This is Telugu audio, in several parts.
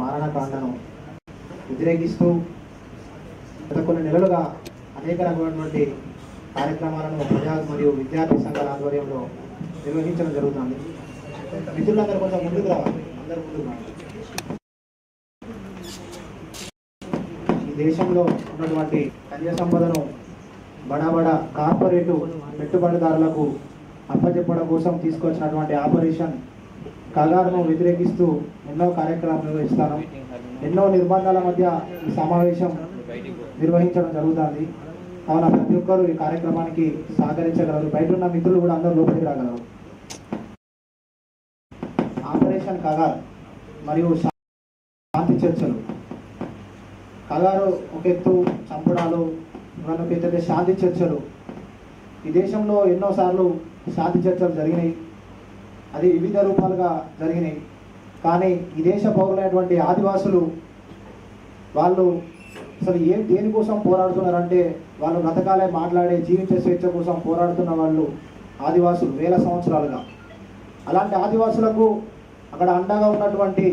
మారణకాండను వ్యతిరేకిస్తూ గత కొన్ని నెలలుగా అనేక రకమైనటువంటి కార్యక్రమాలను ప్రజా మరియు విద్యార్థి సంఘాల ఆధ్వర్యంలో నిర్వహించడం జరుగుతుంది. మిత్రులందరూ కొంచెం ముందుకు రావాలి. అందరూ ముందుకు ఈ దేశంలో ఉన్నటువంటి ఖనిజ సంపదను బడా బడా కార్పొరేటు పెట్టుబడిదారులకు అప్పచెప్పడం కోసం తీసుకొచ్చినటువంటి ఆపరేషన్ కగారును వ్యతిరేకిస్తూ ఎన్నో కార్యక్రమాలు నిర్వహిస్తాను. ఎన్నో నిర్బంధాల మధ్య ఈ సమావేశం నిర్వహించడం జరుగుతుంది. కావున ప్రతి ఒక్కరూ ఈ కార్యక్రమానికి సహకరించగలరు. బయట ఉన్న మిత్రులు కూడా అందరూ లోపలికి రాగలరు. ఆపరేషన్ కగార్ మరియు శాంతి చర్చలు. కగారు ఒక ఎత్తు చంపడాలు మరొక శాంతి చర్చలు. ఈ దేశంలో ఎన్నోసార్లు శాంతి చర్చలు జరిగినాయి. అది వివిధ రూపాలుగా జరిగినాయి. కానీ ఈ దేశ పౌరులైనటువంటి ఆదివాసులు వాళ్ళు అసలు ఏం దేనికోసం పోరాడుతున్నారంటే వాళ్ళు బ్రతకాలే మాట్లాడే జీవించే స్వేచ్ఛ కోసం పోరాడుతున్న వాళ్ళు ఆదివాసులు వేల సంవత్సరాలుగా. అలాంటి ఆదివాసులకు అక్కడ అండగా ఉన్నటువంటి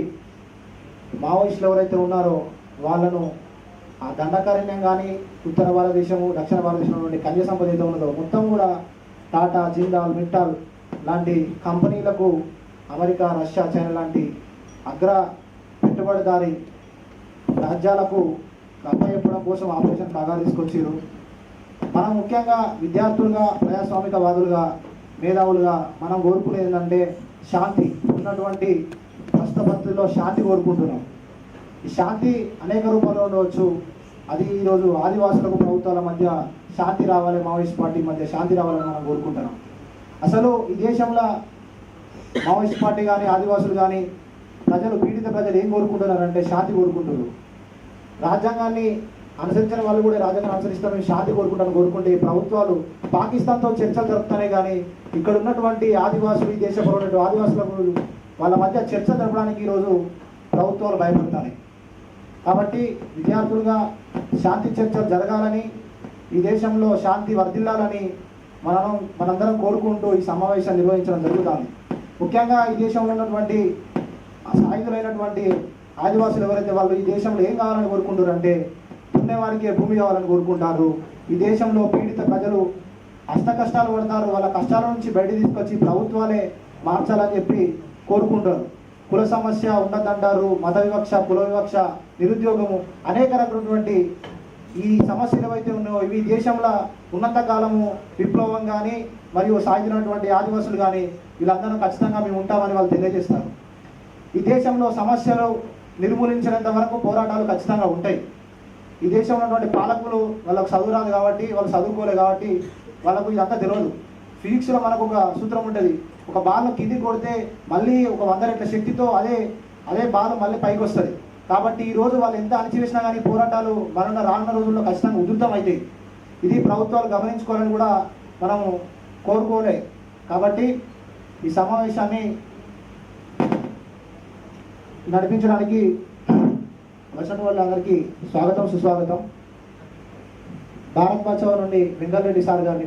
మావోయిస్టులు ఎవరైతే ఉన్నారో వాళ్ళను ఆ దండకారణ్యం కానీ ఉత్తర భారతదేశము దక్షిణ భారతదేశంలో నుండి కన్య సంపద ఏదైతే ఉన్నదో మొత్తం కూడా టాటా జిందాల్ మిట్టాల్ లాంటి కంపెనీలకు అమెరికా రష్యా చైనా లాంటి అగ్ర పెట్టుబడిదారి రాజ్యాలకు అప్పచెప్పడం కోసం ఆపరేషన్ బాగా తీసుకొచ్చారు మనం ముఖ్యంగా విద్యార్థులుగా ప్రజాస్వామికవాదులుగా మేధావులుగా మనం కోరుకునేది ఏంటంటే శాంతి. ఉన్నటువంటి ప్రస్తుత పరిస్థితుల్లో శాంతి కోరుకుంటున్నాం. ఈ శాంతి అనేక రూపాల్లో ఉండవచ్చు. అది ఈరోజు ఆదివాసులకు ప్రభుత్వాల మధ్య శాంతి రావాలి మావోయిస్ట్ పార్టీ మధ్య శాంతి రావాలని మనం కోరుకుంటున్నాం. అసలు ఈ దేశంలో మావోయిస్ట్ పార్టీ కానీ ఆదివాసులు కానీ ప్రజలు పీడిత ప్రజలు ఏం కోరుకుంటున్నారంటే శాంతి కోరుకుంటున్నారు. రాజ్యాంగాన్ని అనుసరించిన వాళ్ళు కూడా రాజ్యాంగాన్ని అనుసరిస్తామని శాంతి కోరుకుంటాను కోరుకుంటే ఈ ప్రభుత్వాలు పాకిస్తాన్తో చర్చలు జరుపుతానే కానీ ఇక్కడ ఉన్నటువంటి ఆదివాసులు ఈ దేశంలో ఉన్నటువంటి ఆదివాసులకు వాళ్ళ మధ్య చర్చ జరపడానికి ఈరోజు ప్రభుత్వాలు భయపడతాయి. కాబట్టి విద్యార్థులుగా శాంతి చర్చలు జరగాలని ఈ దేశంలో శాంతి వర్ధిల్లాలని మనం మనందరం కోరుకుంటూ ఈ సమావేశం నిర్వహించడం జరుగుతుంది. ముఖ్యంగా ఈ దేశంలో ఉన్నటువంటి సాయుధులైనటువంటి ఆదివాసులు ఎవరైతే వాళ్ళు ఈ దేశంలో ఏం కావాలని కోరుకుంటారు అంటే పుణ్యవారికి భూమి కావాలని కోరుకుంటారు. ఈ దేశంలో పీడిత ప్రజలు అష్ట కష్టాలు పడతారు. వాళ్ళ కష్టాల నుంచి బయట తీసుకొచ్చి ప్రభుత్వాలే మార్చాలని చెప్పి కోరుకుంటారు. కుల సమస్య ఉండదంటారు మత వివక్ష కుల వివక్ష నిరుద్యోగము అనేక రకమైనటువంటి ఈ సమస్యలు ఏవైతే ఉన్నాయో ఇవి దేశంలో ఉన్నంత కాలము విప్లవం కానీ మరియు సాగినటువంటి ఆదివాసులు కానీ వీళ్ళందరూ ఖచ్చితంగా మేము ఉంటామని వాళ్ళు తెలియజేస్తారు. ఈ దేశంలో సమస్యలు నిర్మూలించినంత వరకు పోరాటాలు ఖచ్చితంగా ఉంటాయి. ఈ దేశంలో ఉన్నటువంటి పాలకులు వాళ్ళకు చదువురాదు కాబట్టి వాళ్ళు చదువుకోలేదు కాబట్టి వాళ్ళకు ఇదంతా తెలియదు ఫిజిక్స్లో మనకు ఒక సూత్రం ఉంటుంది ఒక బాల్ కింది కొడితే మళ్ళీ ఒక వంద రెట్ల శక్తితో అదే అదే బాల్ మళ్ళీ పైకి వస్తుంది. కాబట్టి ఈ రోజు వాళ్ళు ఎంత అణచివేసినా కానీ పోరాటాలు మరణ రానున్న రోజుల్లో ఖచ్చితంగా ఉధృతం అవుతాయి. ఇది ప్రభుత్వాలు గమనించుకోవాలని కూడా మనము కోరుకోలే. కాబట్టి ఈ సమావేశాన్ని నడిపించడానికి వచ్చిన వాళ్ళందరికీ స్వాగతం సుస్వాగతం. భారత్ బచావ్ నుండి వెంకటరెడ్డి సార్ గారిని